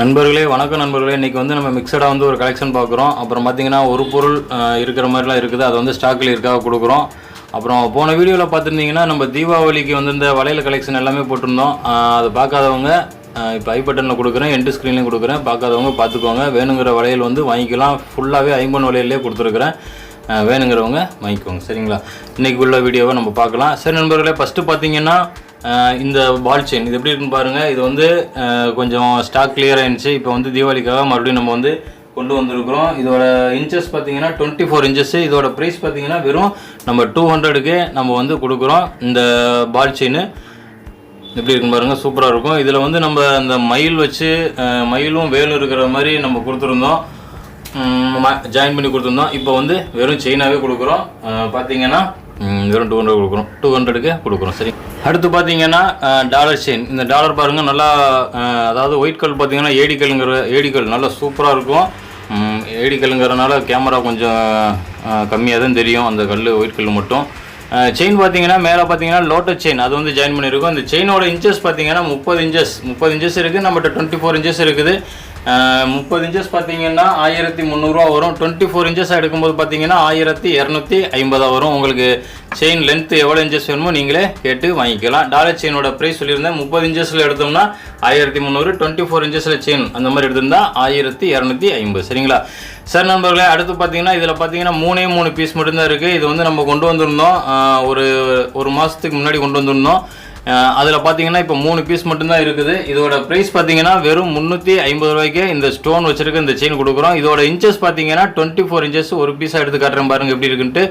நண்பர்களே வணக்கம் நண்பர்களே. இன்றைக்கி வந்து நம்ம மிக்சடாக வந்து ஒரு கலெக்ஷன் பார்க்குறோம். அப்புறம் பார்த்திங்கன்னா ஒரு பொருள் இருக்கிற மாதிரிலாம் இருக்குது. அது வந்து ஸ்டாக்கில் இருக்காக கொடுக்குறோம். அப்புறம் போன வீடியோவில் பார்த்துருந்தீங்கன்னா நம்ம தீபாவளிக்கு வந்து இந்த வளையல் கலெக்ஷன் எல்லாமே போட்டிருந்தோம். அதை பார்க்காதவங்க இப்போ ஐ பட்டனில் கொடுக்குறேன் எண்டு ஸ்க்ரீன்லேயும் கொடுக்குறேன். பார்க்காதவங்க பார்த்துக்கோங்க. வேணுங்கிற வளையல் வந்து வாங்கிக்கலாம். ஃபுல்லாகவே ஐம்பன் வளையல்லே கொடுத்துருக்குறேன். வேணுங்கிறவங்க வாங்கிக்கோங்க. சரிங்களா? இன்றைக்கி உள்ள வீடியோவை நம்ம பார்க்கலாம். சரி நண்பர்களே ஃபஸ்ட்டு பார்த்தீங்கன்னா இந்த பால் செயின் இது எப்படி இருக்குன்னு பாருங்கள் இது வந்து கொஞ்சம் ஸ்டாக் கிளியர் ஆயிருந்துச்சு இப்போ வந்து தீபாவளிக்காக மறுபடியும் நம்ம வந்து கொண்டு வந்திருக்கிறோம். இதோட இன்ச்சஸ் பார்த்தீங்கன்னா டுவெண்ட்டி ஃபோர் இன்ச்சஸ் இதோட ப்ரைஸ் பார்த்தீங்கன்னா வெறும் நம்ம டூ ஹண்ட்ரடுக்கு நம்ம வந்து கொடுக்குறோம். இந்த பால் செயின் எப்படி இருக்குன்னு பாருங்க. சூப்பராக இருக்கும். இதில் வந்து நம்ம அந்த மயில் வச்சு மயிலும் வேலும் இருக்கிற மாதிரி நம்ம கொடுத்துருந்தோம். ஜாயின் பண்ணி கொடுத்துருந்தோம். இப்போ வந்து வெறும் செயினாகவே கொடுக்குறோம். பார்த்தீங்கன்னா வெறும் டூ ஹண்ட்ரட் கொடுக்குறோம். டூ ஹண்ட்ரடுக்கு கொடுக்குறோம் சரி. அடுத்து பார்த்தீங்கன்னா டாலர் செயின் இந்த டாலர் பாருங்கள் நல்லா அதாவது ஒயிட் கல் பார்த்தீங்கன்னா ஏடிக்கல்ங்கிற ஏடிக்கல் நல்லா சூப்பராக இருக்கும். ஏடிக்கல்ங்கிறனால கேமரா கொஞ்சம் கம்மியாக தான் தெரியும் அந்த கல் ஒயிட் கல் மட்டும். செயின் பார்த்தீங்கன்னா மேலே பார்த்தீங்கன்னா லோட்டஸ் செயின் அது வந்து ஜாயின் பண்ணியிருக்கோம். இந்த செயினோட இன்ச்சஸ் பார்த்தீங்கன்னா முப்பது இன்ச்சஸ் முப்பது இன்ச்சஸ் இருக்குது நம்மகிட்ட டுவெண்ட்டி ஃபோர் இன்ச்சஸ் இருக்குது. முப்பது இன்ச்சஸ் பார்த்தீங்கன்னா ஆயிரத்தி முந்நூறுரூவா வரும். டுவெண்ட்டி ஃபோர் இன்ச்சஸ் எடுக்கும்போது பார்த்தீங்கன்னா ஆயிரத்தி இரநூத்தி ஐம்பதாக வரும். உங்களுக்கு செயின் லென்த் எவ்வளோ இன்ச்சஸ் வேணுமோ நீங்களே கேட்டு வாங்கிக்கலாம். டாலர் செயினோட ப்ரைஸ் சொல்லியிருந்தேன். முப்பது இன்ச்சஸில் எடுத்தோம்னா ஆயிரத்தி முந்நூறு டுவெண்ட்டி ஃபோர் இன்ச்சஸில் செயின் அந்த மாதிரி எடுத்திருந்தா ஆயிரத்தி இரநூத்தி ஐம்பது. சரிங்களா? சார் நண்பர்களே அடுத்து பார்த்தீங்கன்னா இதில் பார்த்தீங்கன்னா மூணே மூணு பீஸ் மட்டும்தான் இருக்குது இது வந்து நம்ம கொண்டு வந்திருந்தோம். ஒரு ஒரு மாதத்துக்கு முன்னாடி கொண்டு வந்திருந்தோம். அதில் பார்த்தீங்கன்னா இப்போ மூணு பீஸ் மட்டும்தான் இருக்குது. இதோட ப்ரைஸ் பார்த்தீங்கன்னா வெறும் முந்நூற்றி ஐம்பது ரூபாய்க்கு இந்த ஸ்டோன் வச்சிருக்க இந்த செயின் கொடுக்குறோம். இதோட இன்ச்சஸ் பார்த்தீங்கன்னா டுவெண்ட்டி ஃபோர் இன்ச்சஸ் ஒரு பீஸாக எடுத்து காட்டுறேன் பாருங்கள் எப்படி இருக்குன்ட்டு.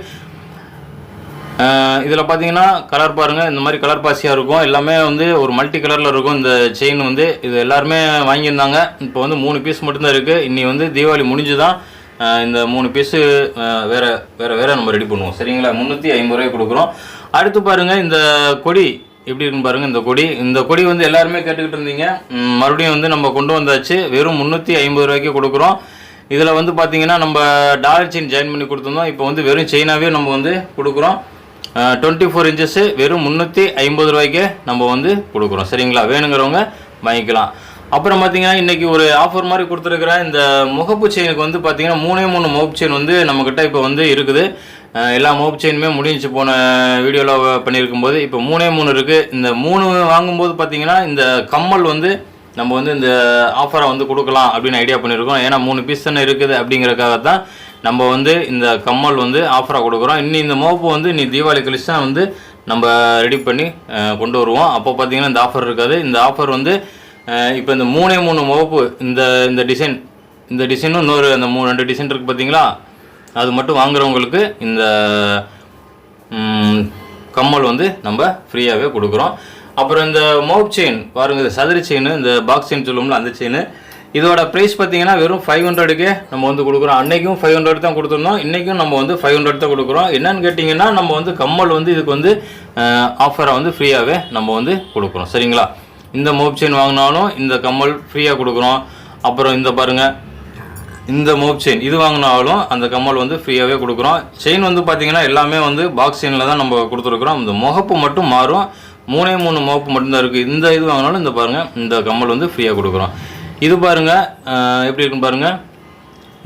இதில் பார்த்தீங்கன்னா கலர் பாருங்கள் இந்த மாதிரி கலர் பாசியாக இருக்கும். எல்லாமே வந்து ஒரு மல்டி கலரில் இருக்கும் இந்த செயின் வந்து. இது எல்லாருமே வாங்கியிருந்தாங்க. இப்போ வந்து மூணு பீஸ் மட்டும்தான் இருக்குது இன்னி வந்து தீபாவளி முடிஞ்சு தான் இந்த மூணு பீஸு வேறு வேறு வேறு நம்ம ரெடி பண்ணுவோம். சரிங்களா? முந்நூற்றி ஐம்பது ரூபாய் கொடுக்குறோம். அடுத்து பாருங்கள் இந்த கொடி. எப்படி இருக்குன்னு பாருங்கள் இந்த கொடி. இந்த கொடி வந்து எல்லாருமே கேட்டுக்கிட்டு இருந்தீங்க. மறுபடியும் வந்து நம்ம கொண்டு வந்தாச்சு. வெறும் முந்நூற்றி ஐம்பது ரூபாய்க்கு கொடுக்குறோம். இதில் வந்து பார்த்தீங்கன்னா நம்ம டாலர் செயின் ஜாயின் பண்ணி கொடுத்துருந்தோம். இப்போ வந்து வெறும் செயினாகவே நம்ம வந்து கொடுக்குறோம். டுவெண்ட்டி ஃபோர் இன்ச்சஸ்ஸு வெறும் முந்நூற்றி ஐம்பது ரூபாய்க்கு நம்ம வந்து கொடுக்குறோம். சரிங்களா? வேணுங்கிறவங்க வாங்கிக்கலாம். அப்புறம் பார்த்தீங்கன்னா இன்றைக்கி ஒரு ஆஃபர் மாதிரி கொடுத்துருக்குற இந்த முகப்பு செயினுக்கு வந்து பார்த்தீங்கன்னா மூணே மூணு முகப்பு செயின் வந்து நம்மக்கிட்ட இப்போ வந்து இருக்குது. எல்லா மோப் செயினுமே முடிஞ்சு போன வீடியோவில் பண்ணியிருக்கும் போது இப்போ மூணே மூணு இருக்குது இந்த மூணு வாங்கும்போது பார்த்தீங்கன்னா இந்த கம்மல் வந்து நம்ம வந்து இந்த ஆஃபரை வந்து கொடுக்கலாம் அப்படின்னு ஐடியா பண்ணியிருக்கோம் ஏன்னா மூணு பீஸ் தானே இருக்குது அப்படிங்கிறக்காக தான் நம்ம வந்து இந்த கம்மல் வந்து ஆஃபராக கொடுக்குறோம். இனி இந்த மோப்பு வந்து நீ தீபாவளி கழிச்சு தான் வந்து நம்ம ரெடி பண்ணி கொண்டு வருவோம். அப்போ பார்த்தீங்கன்னா இந்த ஆஃபர் இருக்காது. இந்த ஆஃபர் வந்து இப்போ இந்த மூணே மூணு முகப்பு இந்த இந்த டிசைன் இந்த டிசைனும் இன்னொரு அந்த மூணு ரெண்டு டிசைன் இருக்குது பார்த்தீங்களா அது மட்டும் வாங்குறவங்களுக்கு இந்த கம்மல் வந்து நம்ம ஃப்ரீயாகவே கொடுக்குறோம். அப்புறம் இந்த மோப் செயின் பாருங்கள் இது சதுர செயின் இந்த பாக்ஸ் செயின் சொல்லுவோம்ல அந்த செயின் இதோட ப்ரைஸ் பார்த்தீங்கன்னா வெறும் ஃபைவ் ஹண்ட்ரடுக்கே நம்ம வந்து கொடுக்குறோம். அன்றைக்கும் ஃபைவ் ஹண்ட்ரட் தான் கொடுத்துருந்தோம். இன்றைக்கும் நம்ம வந்து ஃபைவ் ஹண்ட்ரட் தான் கொடுக்குறோம். என்னன்னு கேட்டிங்கன்னா நம்ம வந்து கம்மல் வந்து இதுக்கு வந்து ஆஃபரை வந்து ஃப்ரீயாகவே நம்ம வந்து கொடுக்குறோம். சரிங்களா? இந்த மோப் செயின் வாங்கினாலும் இந்த கம்மல் ஃப்ரீயாக கொடுக்குறோம். அப்புறம் இந்த பாருங்கள் இந்த மோப் செயின் இது வாங்கினாலும் அந்த கம்மல் வந்து ஃப்ரீயாகவே கொடுக்குறோம். செயின் வந்து பார்த்தீங்கன்னா எல்லாமே வந்து பாக்ஸ் செயினில் தான் நம்ம கொடுத்துருக்குறோம். இந்த முகப்பு மட்டும் மாறும். மூணே மூணு முகப்பு மட்டும்தான் இருக்குது இந்த இது வாங்கினாலும் இந்த பாருங்கள் இந்த கம்மல் வந்து ஃப்ரீயாக கொடுக்குறோம். இது பாருங்கள் எப்படி இருக்குன்னு பாருங்கள்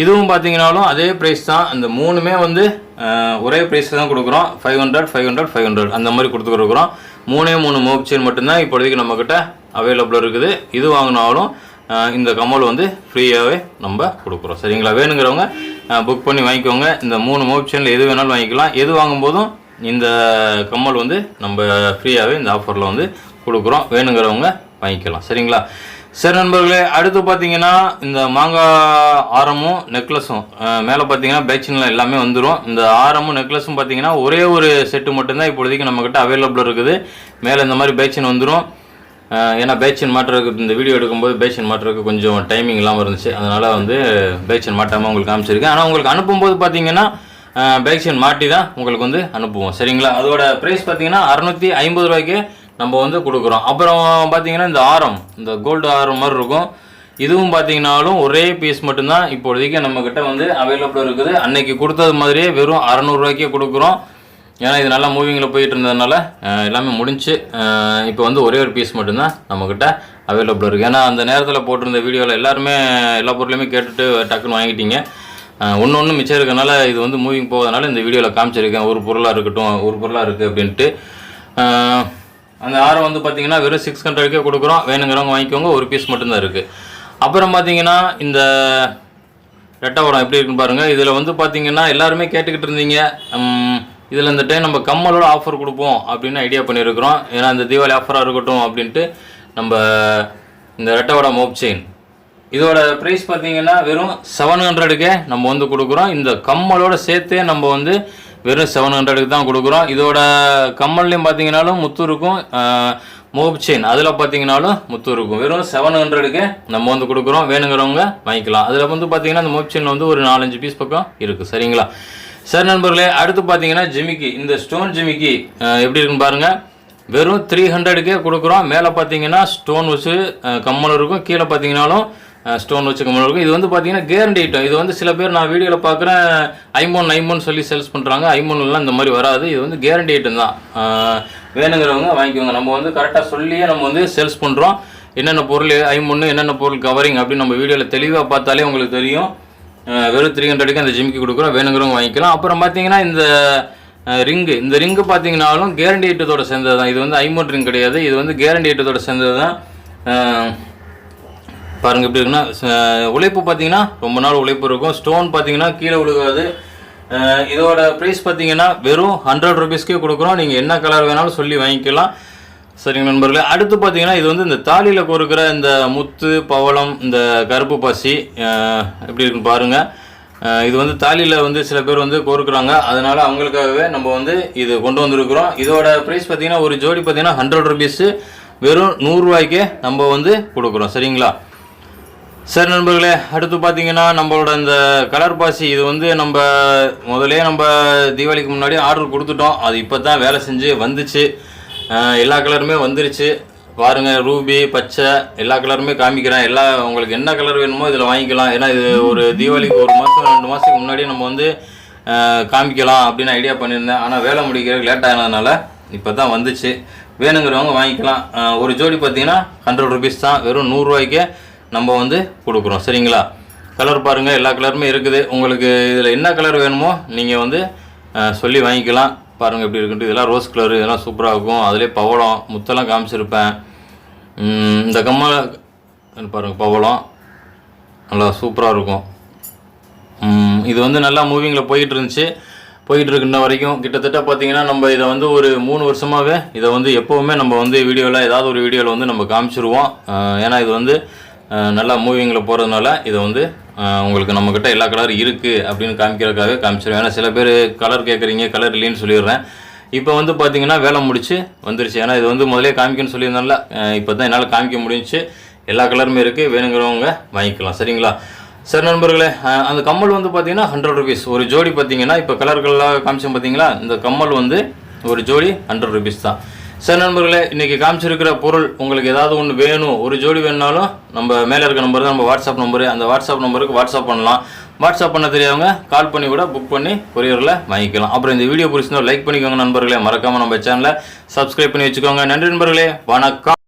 இதுவும் பார்த்தீங்கனாலும் அதே ப்ரைஸ் தான். இந்த மூணுமே வந்து ஒரே ப்ரைஸ் தான் கொடுக்குறோம். Five hundred five hundred five hundred அந்த மாதிரி கொடுத்து கொடுக்குறோம் மூணே மூணு மோப் செயின் மட்டும்தான் இப்போதைக்கு நம்மக்கிட்ட அவைலபிள் இருக்குது. இது வாங்கினாலும் இந்த கம்மல் வந்து ஃப்ரீயாகவே நம்ம கொடுக்குறோம். சரிங்களா? வேணுங்கிறவங்க புக் பண்ணி வாங்கிக்கோங்க. இந்த மூணு ஆப்ஷனில் எது வேணாலும் வாங்கிக்கலாம். எது வாங்கும்போதும் இந்த கம்மல் வந்து நம்ம ஃப்ரீயாகவே இந்த ஆஃபரில் வந்து கொடுக்குறோம். வேணுங்கிறவங்க வாங்கிக்கலாம். சரிங்களா? சரி நண்பர்களே அடுத்து பார்த்தீங்கன்னா இந்த மாங்காய் ஆரமும் நெக்லஸும் மேலே பார்த்தீங்கன்னா பேச்சின்ல எல்லாமே வந்துடும் இந்த ஆரமும் நெக்லஸும் பார்த்தீங்கன்னா ஒரே ஒரு செட்டு மட்டும்தான் இப்போதைக்கு நம்மக்கிட்ட அவைலபிள் இருக்குது. மேலே இந்த மாதிரி பேச்சின் வந்துடும் ஏன்னா பேச்சின் மாட்டுறதுக்கு இந்த வீடியோ எடுக்கும்போது பேச்சின் மாட்டுறதுக்கு கொஞ்சம் டைமிங் இல்லாமல் இருந்துச்சு. அதனால் வந்து பேச்சின் மாட்டாமல் உங்களுக்கு காமிச்சிருக்கேன். ஆனால் உங்களுக்கு அனுப்பும்போது பார்த்தீங்கன்னா பேக்ஷன் மாட்டி தான் உங்களுக்கு வந்து அனுப்புவோம். சரிங்களா? அதோட ப்ரைஸ் பார்த்தீங்கன்னா அறநூற்றி ஐம்பது ரூபாய்க்கு நம்ம வந்து கொடுக்குறோம். அப்புறம் பார்த்தீங்கன்னா இந்த ஆரம் இந்த கோல்டு ஆரம் மாதிரி இருக்கும். இதுவும் பார்த்தீங்கன்னாலும் ஒரே பீஸ் மட்டும்தான் இப்போதைக்கு நம்மக்கிட்ட வந்து அவைலபிள் இருக்குது. அன்னைக்கு கொடுத்தது மாதிரியே வெறும் அறநூறுரூவாய்க்கே கொடுக்குறோம். ஏன்னா இது நல்லா மூவிங்கில் போயிட்டு இருந்ததுனால எல்லாமே முடிஞ்சு இப்போ வந்து ஒரே ஒரு பீஸ் மட்டும்தான் நம்மக்கிட்ட அவைலபிள் இருக்குது ஏன்னா அந்த நேரத்தில் போட்டிருந்த வீடியோவில் எல்லாருமே எல்லா பொருளையுமே கேட்டுட்டு டக்குன்னு வாங்கிட்டீங்க. ஒன்று ஒன்று மிச்சம் இருக்கனால இது வந்து மூவிங் போகிறதுனால இந்த வீடியோவில் காமிச்சிருக்கேன். ஒரு பொருளாக இருக்கட்டும் ஒரு பொருளாக இருக்குது அப்படின்ட்டு. அந்த ஆரம் வந்து பார்த்தீங்கன்னா வெறும் சிக்ஸ் ஹண்ட்ரட்கே கொடுக்குறோம். வேணுங்கிறவங்க வாங்கிக்கோங்க. ஒரு பீஸ் மட்டும்தான் இருக்குது அப்புறம் பார்த்தீங்கன்னா இந்த ரெட்டவரம் எப்படி இருக்குன்னு பாருங்கள் இதில் வந்து பார்த்தீங்கன்னா எல்லாருமே கேட்டுக்கிட்டு இருந்தீங்க. இதில் இந்த டைம் நம்ம கம்மலோட ஆஃபர் கொடுப்போம் அப்படின்னு ஐடியா பண்ணியிருக்கிறோம் ஏன்னா இந்த தீபாவளி ஆஃபராக இருக்கட்டும் அப்படின்ட்டு நம்ம இந்த ரெட்டவரம் மோப் செயின் இதோட ப்ரைஸ் பார்த்தீங்கன்னா வெறும் செவன் ஹண்ட்ரடுக்கே நம்ம வந்து கொடுக்குறோம். இந்த கம்மலோட சேர்த்தே நம்ம வந்து வெறும் செவன் ஹண்ட்ரடுக்கு தான் கொடுக்குறோம். இதோட கம்மல்லையும் பார்த்தீங்கன்னாலும் முத்து இருக்கும். மோப் செயின் அதில் பார்த்தீங்கனாலும் முத்து இருக்கும். வெறும் செவன் ஹண்ட்ரடுக்கு நம்ம வந்து கொடுக்குறோம். வேணுங்கிறவங்க வாங்கிக்கலாம். அதில் வந்து பார்த்தீங்கன்னா அந்த மோப் செயின் வந்து ஒரு நாலஞ்சு பீஸ் பக்கம் இருக்குது சரிங்களா? சரி நண்பர்களே அடுத்து பார்த்தீங்கன்னா ஜிமிக்கி. இந்த ஸ்டோன் ஜிமிக்கி எப்படி இருக்குன்னு பாருங்கள் வெறும் த்ரீ ஹண்ட்ரடுக்கே கொடுக்குறோம். மேலே பார்த்தீங்கன்னா ஸ்டோன் வச்சு அஹ், கம்மல் இருக்கும். கீழே பார்த்தீங்கன்னாலும் ஸ்டோன் வச்சு கம்மல் இருக்கும். இது வந்து பார்த்தீங்கன்னா கேரண்டி ஐட்டம் இது வந்து சில பேர் நான் வீடியோவில் பார்க்குறேன் ஐமோன் ஐமோன் சொல்லி சேல்ஸ் பண்ணுறாங்க ஐமோன்லாம் இந்த மாதிரி வராது. இது வந்து கேரண்டி ஐட்டம் தான். வேணுங்கிறவங்க வாங்கிக்கோங்க. நம்ம வந்து கரெக்டாக சொல்லியே நம்ம வந்து சேல்ஸ் பண்ணுறோம் என்னென்ன பொருள் ஐமொன்று என்னென்ன பொருள் கவரிங் அப்படின்னு நம்ம வீடியோவில் தெளிவாக பார்த்தாலே உங்களுக்கு தெரியும். வெறும் த்ரீ ஹண்ட்ரடுக்கு அந்த ஜிம்க்கு கொடுக்குறோம். வேணுங்கிறவங்க வாங்கிக்கலாம். அப்புறம் பார்த்தீங்கன்னா இந்த ரிங்கு இந்த ரிங்கு பார்த்தீங்கன்னாலும் கேரண்டி ஐட்டத்தோட சேர்ந்தது தான் இது வந்து ஐமோட் ரிங் கிடையாது. இது வந்து கேரண்டி ஐட்டத்தோட சேர்ந்தது தான் பாருங்கள் எப்படி இருக்குன்னா உழைப்பு பார்த்தீங்கன்னா ரொம்ப நாள் உழைப்பு இருக்கும். ஸ்டோன் பார்த்தீங்கன்னா கீழே விழுகாது. இதோட ப்ரைஸ் பார்த்தீங்கன்னா வெறும் ஹண்ட்ரட் ருபீஸ்க்கே கொடுக்குறோம். நீங்கள் என்ன கலர் வேணாலும் சொல்லி வாங்கிக்கலாம். சரிங்க நண்பர்களே அடுத்து பார்த்தீங்கன்னா இது வந்து இந்த தாலியில் கொடுக்குற இந்த முத்து பவளம் இந்த கருப்பு பாசி எப்படி இருக்குன்னு பாருங்கள் இது வந்து தாலியில் வந்து சில பேர் வந்து கோருக்குறாங்க அதனால் அவங்களுக்காகவே நம்ம வந்து இது கொண்டு வந்திருக்கிறோம். இதோட ப்ரைஸ் பார்த்தீங்கன்னா ஒரு ஜோடி பார்த்தீங்கன்னா ஹண்ட்ரட் ருபீஸு வெறும் நூறுரூவாய்க்கே நம்ம வந்து கொடுக்குறோம். சரிங்களா? சரி நண்பர்களே அடுத்து பார்த்தீங்கன்னா நம்மளோட இந்த கலர் பாசி இது வந்து நம்ம முதலே நம்ம தீபாவளிக்கு முன்னாடி ஆர்டர் கொடுத்துட்டோம். அது இப்போ தான் வேலை செஞ்சு வந்துச்சு. எல்லா கலருமே வந்துருச்சு. பாருங்க ரூபி பச்சை எல்லா கலருமே காமிக்கிறேன். எல்லா உங்களுக்கு என்ன கலர் வேணுமோ இதில் வாங்கிக்கலாம். ஏன்னா இது ஒரு தீபாவளிக்கு ஒரு மாதம் ரெண்டு மாதத்துக்கு முன்னாடி நம்ம வந்து காமிக்கலாம் அப்படின்னு ஐடியா பண்ணியிருந்தேன். ஆனால் வேலை முடிக்கிறதுக்கு லேட் ஆனதுனால இப்போ தான் வந்துச்சு. வேணுங்கிறவங்க வாங்கிக்கலாம். ஒரு ஜோடி பார்த்தீங்கன்னா ஹண்ட்ரட் ருபீஸ் தான். வெறும் நூறுரூவாய்க்கே நம்ம வந்து கொடுக்குறோம். சரிங்களா? கலர் பாருங்கள் எல்லா கலருமே இருக்குது. உங்களுக்கு இதில் என்ன கலர் வேணுமோ நீங்கள் வந்து சொல்லி வாங்கிக்கலாம். பாருங்கள் எப்படி இருக்குன்ட்டு. இதெல்லாம் ரோஸ் கலர் இதெல்லாம் சூப்பராக இருக்கும். அதிலே பவளம் முத்தெல்லாம் காமிச்சிருப்பேன். இந்த கம்மல் பாருங்கள் பவளம். நல்லா சூப்பராக இருக்கும். இது வந்து நல்லா மூவிங்கில் போயிட்டு இருந்துச்சு. போயிட்டு இருக்கின்ற வரைக்கும். கிட்டத்தட்ட பார்த்தீங்கன்னா நம்ம இதை வந்து ஒரு மூணு வருஷமாகவே இதை வந்து எப்போவுமே நம்ம வந்து வீடியோவில் ஏதாவது ஒரு வீடியோவில் வந்து நம்ம காமிச்சிருவோம். ஏன்னா இது வந்து நல்லா மூவிங்கில் போகிறதுனால இதை வந்து உங்களுக்கு நம்மக்கிட்ட எல்லா கலர் இருக்குது அப்படின்னு காமிக்கிறதுக்காக காமிச்சிருவோம் ஏன்னா சில பேர் கலர் கேட்குறீங்க கலர் இல்லைன்னு சொல்லிடுறேன். இப்போ வந்து பார்த்தீங்கன்னா வேலை முடிச்சு வந்துருச்சு. ஏன்னா இது வந்து முதலே காமிக்கணும்னு சொல்லியிருந்தால இப்போ தான் என்னால் காமிக்க முடிஞ்சுச்சு. எல்லா கலருமே இருக்குது வேணுங்கிறவங்க வாங்கிக்கலாம். சரிங்களா? சரி நண்பர்களே அந்த கம்மல் வந்து பார்த்தீங்கன்னா ஹண்ட்ரட் ருபீஸ் ஒரு ஜோடி பார்த்தீங்கன்னா இப்போ கலர்கள்லாம் காமிச்சோம் பார்த்தீங்களா இந்த கம்மல் வந்து ஒரு ஜோடி ஹண்ட்ரட் ருபீஸ் தான். சரி நண்பர்களே இன்றைக்கி காமிச்சிருக்கிற பொருள் உங்களுக்கு ஏதாவது ஒன்று வேணும் ஒரு ஜோடி வேணுனாலும் நம்ம மேலே இருக்க நம்பர் தான் நம்ம வாட்ஸ்அப் நம்பரு அந்த வாட்ஸ்அப் நம்பருக்கு வாட்ஸ்அப் பண்ணலாம். வாட்ஸ்அப் பண்ண தெரியாதவங்க கால் பண்ணி கூட புக் பண்ணி கொரியரில் வாங்கிக்கலாம். அப்புறம் இந்த வீடியோ பிடிச்சிருந்தோம் லைக் பண்ணிக்கோங்க நண்பர்களே. மறக்காமல் நம்ம சேனலை சப்ஸ்கிரைப் பண்ணி வச்சுக்கோங்க. நன்றி நண்பர்களே. வணக்கம்.